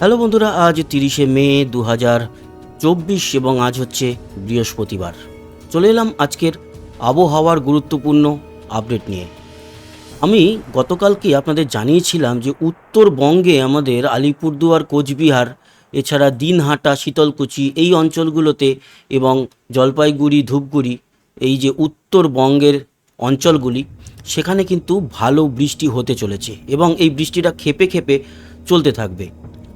Hello বন্ধুরা, আজ তিরিশে মে দু হাজার চব্বিশ এবং আজ হচ্ছে বৃহস্পতিবার। চলে এলাম আজকের আবহাওয়ার গুরুত্বপূর্ণ আপডেট নিয়ে। আমি গতকালকে আপনাদের জানিয়েছিলাম যে উত্তরবঙ্গে আমাদের আলিপুরদুয়ার, কোচবিহার, এছাড়া দিনহাটা, শীতলকুচি এই অঞ্চলগুলোতে এবং জলপাইগুড়ি, ধূপগুড়ি এই যে উত্তরবঙ্গের অঞ্চলগুলি, সেখানে কিন্তু ভালো বৃষ্টি হতে চলেছে এবং এই বৃষ্টিটা খেপে খেপে চলতে থাকবে।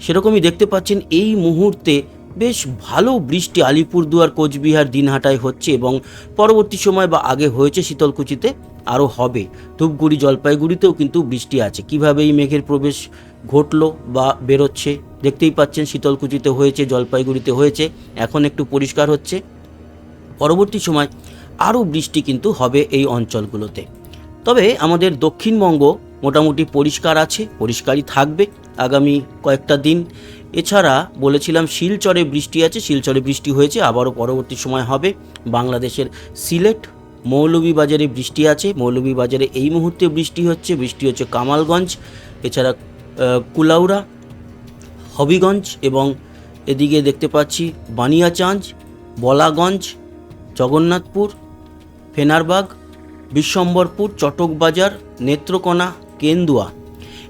সেরকমই দেখতে পাচ্ছেন এই মুহূর্তে বেশ ভালো বৃষ্টি আলিপুরদুয়ার, কোচবিহার, দিনহাটায় হচ্ছে এবং পরবর্তী সময় বা আগে হয়েছে শীতলকুচিতে আরও হবে। ধূপগুড়ি, জলপাইগুড়িতেও কিন্তু বৃষ্টি আছে। কীভাবে এই মেঘের প্রবেশ ঘটলো বা বেরোচ্ছে দেখতেই পাচ্ছেন শীতলকুচিতে হয়েছে, জলপাইগুড়িতে হয়েছে। এখন একটু পরিষ্কার হচ্ছে। পরবর্তী সময় আরও বৃষ্টি কিন্তু হবে এই অঞ্চলগুলোতে। তবে আমাদের দক্ষিণবঙ্গ মোটামুটি পরিষ্কার আছে, পরিষ্কারই থাকবে আগামী কয়েকটা দিন। এছাড়া বলেছিলাম শিলচরে বৃষ্টি আছে, শিলচরে বৃষ্টি হয়েছে, আবারও পরবর্তী সময় হবে। বাংলাদেশের সিলেট মৌলভীবাজারে বৃষ্টি আছে, মৌলভীবাজারে এই মুহূর্তে বৃষ্টি হচ্ছে বৃষ্টি হচ্ছে কামালগঞ্জ, এছাড়া কুলাউড়া, হবিগঞ্জ এবং এদিকে দেখতে পাচ্ছি বানিয়াচাঁজ বলাগঞ্জ, জগন্নাথপুর, ফেনারবাগ, বিশ্বম্বরপুর, চটকবাজার, নেত্রকোনা কেন্দুয়া।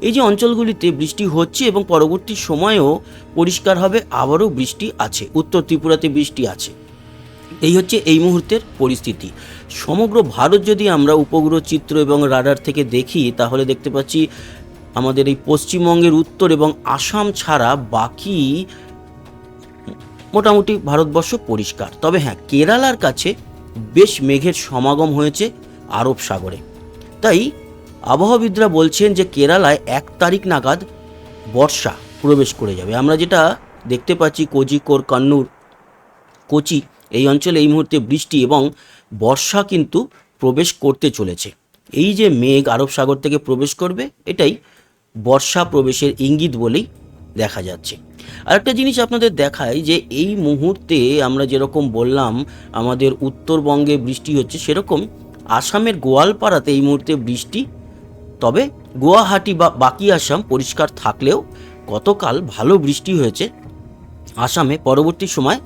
এই যে অঞ্চলগুলিতে বৃষ্টি হচ্ছে এবং পরবর্তী সময়েও পরিষ্কার হবে, আবারও বৃষ্টি আছে। উত্তর ত্রিপুরাতে বৃষ্টি আছে। এই হচ্ছে এই মুহূর্তের পরিস্থিতি। সমগ্র ভারত যদি আমরা উপগ্রহ চিত্র এবং রাডার থেকে দেখি, তাহলে দেখতে পাচ্ছি আমাদের এই পশ্চিমবঙ্গের উত্তর এবং আসাম ছাড়া বাকি মোটামুটি ভারতবর্ষ পরিষ্কার। তবে হ্যাঁ কেরালার কাছে বেশ মেঘের সমাগম হয়েছে আরব সাগরে। তাই আবহাওয়াবিদরা বলছেন যে কেরালায় এক তারিখ নাগাদ বর্ষা প্রবেশ করে যাবে। আমরা যেটা দেখতে পাচ্ছি কোজিকোর কান্নুর, কোচি, এই অঞ্চলে এই মুহূর্তে বৃষ্টি এবং বর্ষা কিন্তু প্রবেশ করতে চলেছে। এই যে মেঘ আরব সাগর থেকে প্রবেশ করবে, এটাই বর্ষা প্রবেশের ইঙ্গিত বলেই দেখা যাচ্ছে। আরেকটা জিনিস আপনাদের দেখায় যে এই মুহূর্তে আমরা যেরকম বললাম, আমাদের উত্তরবঙ্গে বৃষ্টি হচ্ছে, সেরকম আসামের গোয়ালপাড়াতে এই মুহূর্তে বৃষ্টি তবে গুয়াহাটি বা বাকি আসাম পরিষ্কার থাকলেও গতকাল ভালো বৃষ্টি হয়েছে। আসামে পরবর্তী সময়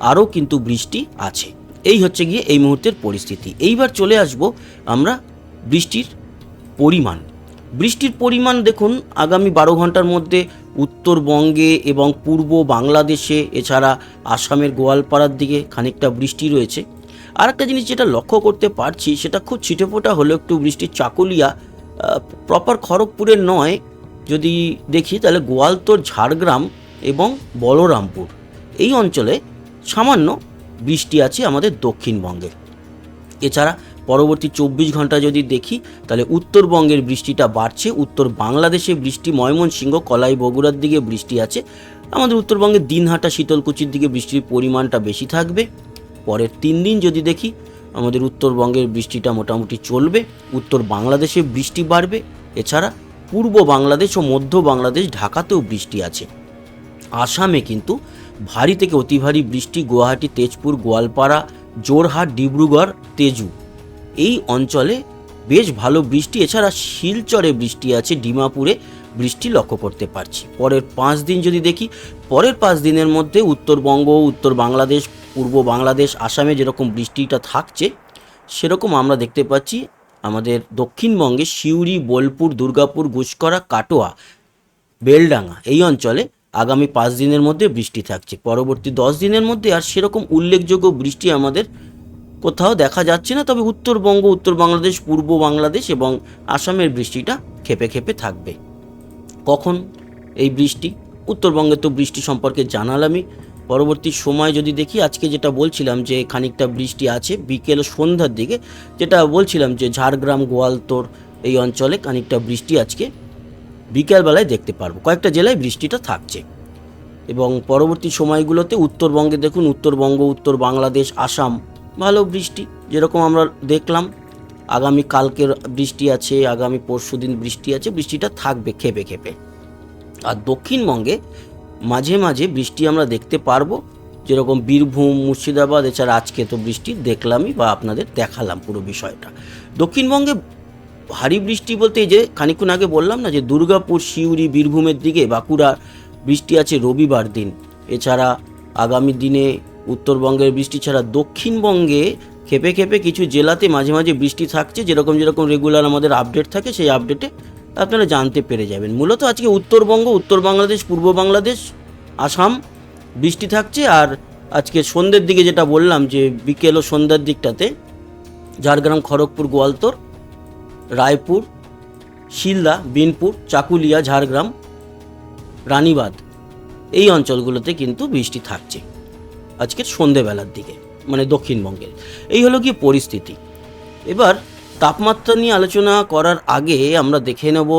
আরও কিন্তু বৃষ্টি আছে। এই হচ্ছে গিয়ে এই মুহূর্তের পরিস্থিতি। এইবার চলে আসব আমরা বৃষ্টির পরিমাণ। বৃষ্টির পরিমাণ দেখুন, আগামী বারো ঘণ্টার মধ্যে উত্তরবঙ্গে এবং পূর্ব বাংলাদেশে, এছাড়া আসামের গোয়ালপাড়ার দিকে খানিকটা বৃষ্টি রয়েছে। আর একটা জিনিস যেটা লক্ষ্য করতে পারছি, সেটা খুব ছিটেফোঁটা হলেও একটু বৃষ্টির চাকুলিয়া প্রপার খড়গপুরের নয়। যদি দেখি, তাহলে গোয়ালতোর ঝাড়গ্রাম এবং বলরামপুর। এই অঞ্চলে সামান্য বৃষ্টি আছে আমাদের দক্ষিণবঙ্গে। এছাড়া পরবর্তী চব্বিশ ঘণ্টা যদি দেখি, তাহলে উত্তরবঙ্গের বৃষ্টিটা বাড়ছে। উত্তর বাংলাদেশে বৃষ্টি, ময়মনসিংহ কলাই বগুড়ার দিকে বৃষ্টি আছে। আমাদের উত্তরবঙ্গের দিনহাটা, শীতলকুচির দিকে বৃষ্টির পরিমাণটা বেশি থাকবে। পরের তিন দিন যদি দেখি আমাদের উত্তরবঙ্গের বৃষ্টিটা মোটামুটি চলবে, উত্তর বাংলাদেশে বৃষ্টি বাড়বে, এছাড়া পূর্ব বাংলাদেশ ও মধ্য বাংলাদেশ ঢাকাতেও বৃষ্টি আছে। আসামে কিন্তু ভারী থেকে অতি ভারী বৃষ্টি, গুয়াহাটি, তেজপুর, গোয়ালপাড়া জোরহাট ডিব্রুগড়, তেজু। এই অঞ্চলে বেশ ভালো বৃষ্টি, এছাড়া শিলচরে বৃষ্টি আছে, ডিমাপুরে বৃষ্টি লক্ষ্য করতে পারছি। পরের পাঁচ দিন যদি দেখি, পরের পাঁচ দিনের মধ্যে উত্তরবঙ্গ, উত্তর বাংলাদেশ পূর্ব বাংলাদেশ, আসামে যেরকম বৃষ্টিটা থাকছে, সেরকম আমরা দেখতে পাচ্ছি আমাদের দক্ষিণবঙ্গে সিউড়ি, বোলপুর, দুর্গাপুর গুসকরা কাটোয়া, বেলডাঙ্গা এই অঞ্চলে আগামী পাঁচ দিনের মধ্যে বৃষ্টি থাকছে। পরবর্তী দশ দিনের মধ্যে আর সেরকম উল্লেখযোগ্য বৃষ্টি আমাদের কোথাও দেখা যাচ্ছে না, তবে উত্তরবঙ্গ, উত্তর বাংলাদেশ, পূর্ব বাংলাদেশ এবং আসামের বৃষ্টিটা খেপে খেপে থাকবে। কখন এই বৃষ্টি? উত্তরবঙ্গে তো বৃষ্টি সম্পর্কে জানালামই। পরবর্তী সময় যদি দেখি, আজকে যেটা বলছিলাম যে খানিকটা বৃষ্টি আছে, বিকেল সন্ধ্যার দিকে যেটা বলছিলাম যে ঝাড়গ্রাম, গোয়ালতোর এই অঞ্চলে খানিকটা বৃষ্টি আজকে বিকেলবেলায় দেখতে পারব। কয়েকটা জেলায় বৃষ্টিটা থাকছে। এবং পরবর্তী সময়গুলোতে উত্তরবঙ্গে দেখুন, উত্তরবঙ্গ, উত্তর বাংলাদেশ, আসাম, ভালো বৃষ্টি, যেরকম আমরা দেখলাম। আগামী কালকের বৃষ্টি আছে, আগামী পরশু দিন বৃষ্টি আছে, বৃষ্টিটা থাকবে খেপে খেপে। আর দক্ষিণবঙ্গে মাঝে মাঝে বৃষ্টি আমরা দেখতে পারব। যেরকম বীরভূম, মুর্শিদাবাদ, এছাড়া আজকে তো বৃষ্টি দেখলামই বা আপনাদের দেখালাম পুরো বিষয়টা। দক্ষিণবঙ্গে ভারী বৃষ্টি বলতে যে খানিকক্ষণ আগে বললাম না যে দুর্গাপুর, সিউড়ি, বীরভূমের দিকে বাঁকুড়া বৃষ্টি আছে রবিবার দিন। এছাড়া আগামী দিনে উত্তরবঙ্গের বৃষ্টি ছাড়া দক্ষিণবঙ্গে খেপে খেপে কিছু জেলাতে মাঝে মাঝে বৃষ্টি থাকছে। যেরকম যেরকম রেগুলার আমাদের আপডেট থাকে, সেই আপডেটে আপনারা জানতে পেরে যাবেন। মূলত আজকে উত্তরবঙ্গ, উত্তর বাংলাদেশ, পূর্ব বাংলাদেশ, আসাম, বৃষ্টি থাকছে আর আজকে সন্ধ্যের দিকে যেটা বললাম যে বিকেল ও সন্ধ্যার দিকটাতে ঝাড়গ্রাম, খড়গপুর, গোয়ালতোর, রায়পুর, শিলদা, বিনপুর, চাকুলিয়া, ঝাড়গ্রাম রানীবাদ এই অঞ্চলগুলোতে কিন্তু বৃষ্টি থাকছে আজকের সন্ধেবেলার দিকে মানে দক্ষিণবঙ্গের। এই হলো কি পরিস্থিতি। এবার তাপমাত্রা নিয়ে আলোচনা করার আগে আমরা দেখে নেব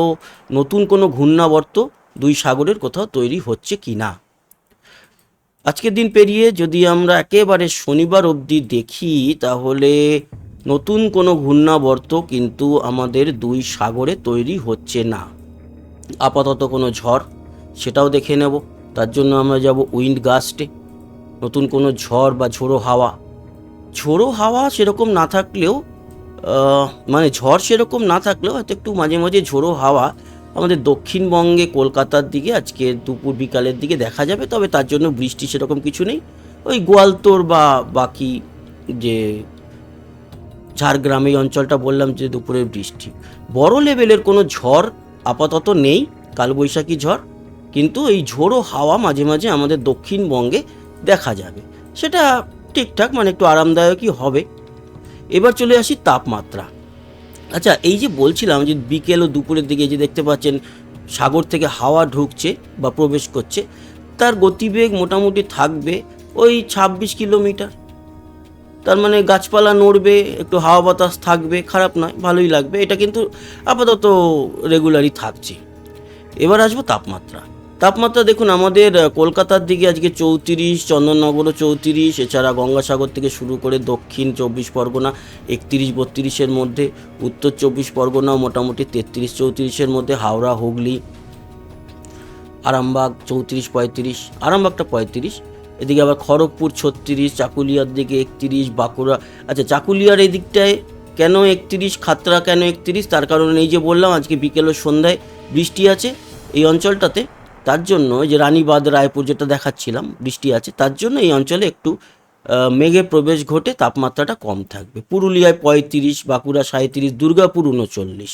নতুন কোনো ঘূর্ণাবর্ত দুই সাগরের কোথাও তৈরি হচ্ছে কি না। আজকের দিন পেরিয়ে যদি আমরা একেবারে শনিবার অবধি দেখি, তাহলে নতুন কোনো ঘূর্ণাবর্ত কিন্তু আমাদের দুই সাগরে তৈরি হচ্ছে না। আপাতত কোনো ঝড়, সেটাও দেখে নেব। তার জন্য আমরা যাব উইন্ড গাস্টে। নতুন কোনো ঝড় বা ঝোড়ো হাওয়া। ঝোড়ো হাওয়া সেরকম না থাকলেও মানে ঝড় সেরকম না থাকলেও হয়তো একটু মাঝে মাঝে ঝোড়ো হাওয়া আমাদের দক্ষিণবঙ্গে, কলকাতার দিকে, আজকে দুপুর বিকালের দিকে দেখা যাবে, তবে তার জন্য বৃষ্টি সেরকম কিছু নেই। ওই গোয়ালতোর বা বাকি যে ঝাড়গ্রাম, এই অঞ্চলটা বললাম যে দুপুরে বৃষ্টি। বড় লেভেলের কোনো ঝড় আপাতত নেই, কালবৈশাখী ঝড়, কিন্তু এই ঝোড়ো হাওয়া মাঝে মাঝে আমাদের দক্ষিণবঙ্গে দেখা যাবে। সেটা ঠিকঠাক মানে একটু আরামদায়কই হবে। এবার চলে আসি তাপমাত্রা। আচ্ছা এই যে বলছিলাম যে বিকেল ও দুপুরের দিকে যে দেখতে পাচ্ছেন, সাগর থেকে হাওয়া ঢুকছে বা প্রবেশ করছে, তার গতিবেগ মোটামুটি থাকবে ওই ছাব্বিশ কিলোমিটার। তার মানে গাছপালা নড়বে, একটু হাওয়া বাতাস থাকবে, খারাপ নয়, ভালোই লাগবে। এটা কিন্তু আপাতত রেগুলারই থাকছে। এবার আসব তাপমাত্রা। তাপমাত্রা দেখুন, আমাদের কলকাতার দিকে আজকে চৌত্রিশ, চন্দননগরও চৌত্রিশ, এছাড়া গঙ্গাসাগর থেকে শুরু করে দক্ষিণ চব্বিশ পরগনা, একত্রিশ, বত্রিশের মধ্যে, উত্তর চব্বিশ পরগনাও মোটামুটি তেত্রিশ, চৌত্রিশের মধ্যে, হাওড়া, হুগলি, আরামবাগ চৌত্রিশ, পঁয়ত্রিশ, আরামবাগটা পঁয়ত্রিশ, এদিকে আবার খড়গপুর ছত্রিশ, চাকুলিয়ার দিকে একত্রিশ, বাঁকুড়া আচ্ছা চাকুলিয়ার এই দিকটায় কেন একত্রিশ খাতরা কেন একত্রিশ? তার কারণ এই যে বললাম, আজকে বিকেল ও সন্ধ্যায় বৃষ্টি আছে এই অঞ্চলটাতে। তার জন্য এই যে রানীবাদ রায়পুর যেটা দেখাচ্ছিলাম, বৃষ্টি আছে, তার জন্য এই অঞ্চলে একটু মেঘে প্রবেশ ঘটে তাপমাত্রাটা কম থাকবে। পুরুলিয়ায় পঁয়ত্রিশ, বাঁকুড়া সাঁত্রিশ দুর্গাপুর উনচল্লিশ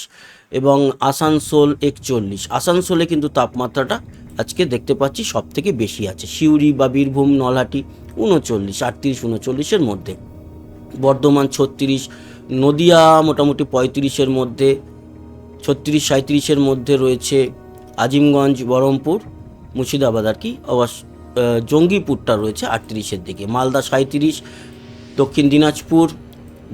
এবং আসানসোল একচল্লিশ। আসানসোলে কিন্তু তাপমাত্রাটা আজকে দেখতে পাচ্ছি সব থেকে বেশি আছে। সিউড়ি বা বীরভূম, নলহাটি উনচল্লিশ, আটত্রিশ, উনচল্লিশের মধ্যে। বর্ধমান ছত্রিশ, নদিয়া মোটামুটি পঁয়ত্রিশের মধ্যে, ছত্রিশ সাঁত্রিশের মধ্যে রয়েছে আজিমগঞ্জ বহরমপুর মুর্শিদাবাদ আর কি, অবশ্য জঙ্গিপুরটা রয়েছে আটত্রিশের দিকে। মালদা সাঁত্রিশ দক্ষিণ দিনাজপুর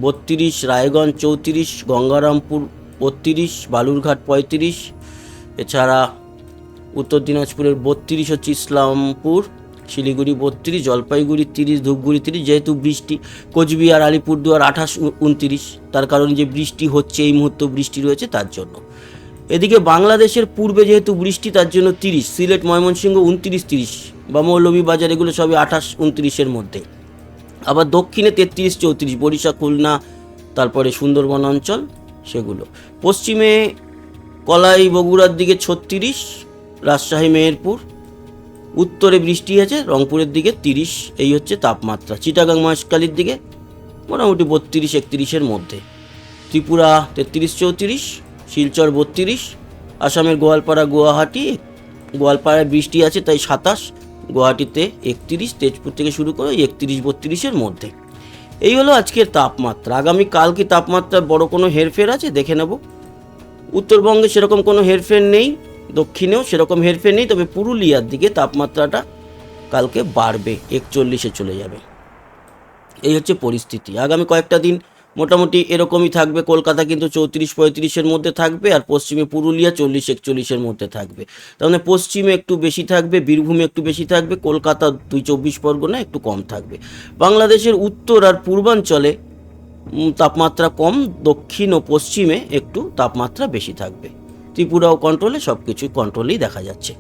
বত্রিশ, রায়গঞ্জ চৌত্রিশ, গঙ্গারামপুর বত্রিশ, বালুরঘাট পঁয়ত্রিশ, এছাড়া উত্তর দিনাজপুরের বত্রিশ হচ্ছে ইসলামপুর, শিলিগুড়ি বত্রিশ, জলপাইগুড়ি তিরিশ, ধূপগুড়ি তিরিশ, যেহেতু বৃষ্টি, কোচবিহার, আলিপুরদুয়ার আঠাশ উনতিরিশ। তার কারণ যে বৃষ্টি হচ্ছে, এই মুহূর্তে বৃষ্টি রয়েছে, তার জন্য। এদিকে বাংলাদেশের পূর্বে যেহেতু বৃষ্টি, তার জন্য তিরিশ, সিলেট, ময়মনসিংহ উনত্রিশ, তিরিশ বা মৌলভীবাজার, এগুলো সবই আঠাশ, উনত্রিশের মধ্যে। আবার দক্ষিণে তেত্রিশ, চৌত্রিশ বরিশা খুলনা, তারপরে সুন্দরবন অঞ্চল, সেগুলো। পশ্চিমে কলাই, বগুড়ার দিকে ছত্রিশ, রাজশাহী, মেহেরপুর। উত্তরে বৃষ্টি আছে, রংপুরের দিকে তিরিশ, এই হচ্ছে তাপমাত্রা। চিটাগাং, মহেশখালীর দিকে মোটামুটি বত্রিশ, একত্রিশের মধ্যে। ত্রিপুরা তেত্রিশ, চৌত্রিশ শিলচর বত্রিশ, আসামের গোয়ালপাড়া গুয়াহাটি, গোয়ালপাড়ায় বৃষ্টি আছে তাই সাতাশ, গুয়াহাটিতে একত্রিশ, তেজপুর থেকে শুরু করে একত্রিশ বত্রিশের মধ্যে। এই হলো আজকের তাপমাত্রা। আগামী কাল কি তাপমাত্রার বড় কোনো হেরফের আছে? দেখে নেব। উত্তরবঙ্গে সেরকম কোনো হেরফের নেই, দক্ষিণেও সেরকম হেরফের নেই, তবে পুরুলিয়ার দিকে তাপমাত্রাটা কালকে বাড়বে, একচল্লিশে চলে যাবে। এই হচ্ছে পরিস্থিতি। আগামী কয়েকটা দিন মোটামুটি এরকমই থাকবে। কলকাতা কিন্তু চৌত্রিশ পঁয়ত্রিশের মধ্যে থাকবে আর পশ্চিমে পুরুলিয়া চল্লিশ একচল্লিশের মধ্যে থাকবে। তার মানে পশ্চিমে একটু বেশি থাকবে, বীরভূমে একটু বেশি থাকবে, কলকাতা দুই চব্বিশ পরগনা একটু কম থাকবে। বাংলাদেশের উত্তর আর পূর্বাঞ্চলে তাপমাত্রা কম, দক্ষিণ ও পশ্চিমে একটু তাপমাত্রা বেশি থাকবে। ত্রিপুরাও কন্ট্রোলে সব কিছু কন্ট্রোলেই দেখা যাচ্ছে।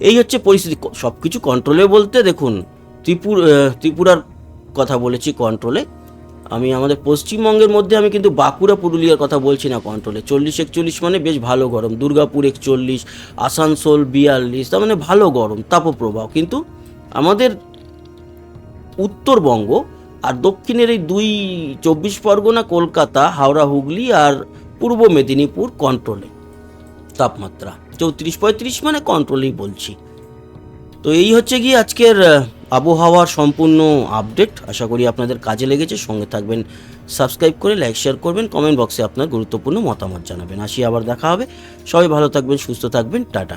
এই হচ্ছে পরিস্থিতি। সব কিছু কন্ট্রোলে বলতে দেখুন, ত্রিপুর ত্রিপুরার কথা বলেছি কন্ট্রোলে আমি আমাদের পশ্চিমবঙ্গের মধ্যে আমি কিন্তু বাঁকুড়া, পুরুলিয়ার কথা বলছি না কন্ট্রোলে। চল্লিশ, একচল্লিশ মানে বেশ ভালো গরম। দুর্গাপুর একচল্লিশ, আসানসোল বিয়াল্লিশ, তার মানে ভালো গরম, তাপপ্রবাহ। কিন্তু আমাদের উত্তরবঙ্গ আর দক্ষিণের এই দুই চব্বিশ পরগনা, কলকাতা, হাওড়া, হুগলি আর পূর্ব মেদিনীপুর কন্ট্রোলে তাপমাত্রা। চৌত্রিশ, পঁয়ত্রিশ মানে কন্ট্রোলেই বলছি। তো এই হচ্ছে গিয়ে আজকের আবহাওয়ার সম্পূর্ণ আপডেট আশা করি আপনাদের কাজে লেগেছে। সঙ্গে থাকবেন, সাবস্ক্রাইব করে লাইক, শেয়ার করবেন, কমেন্ট বক্সে আপনার গুরুত্বপূর্ণ মতামত জানাবেন। আসি আবার দেখা হবে। সবাই ভালো থাকবেন, সুস্থ থাকবেন। টাটা।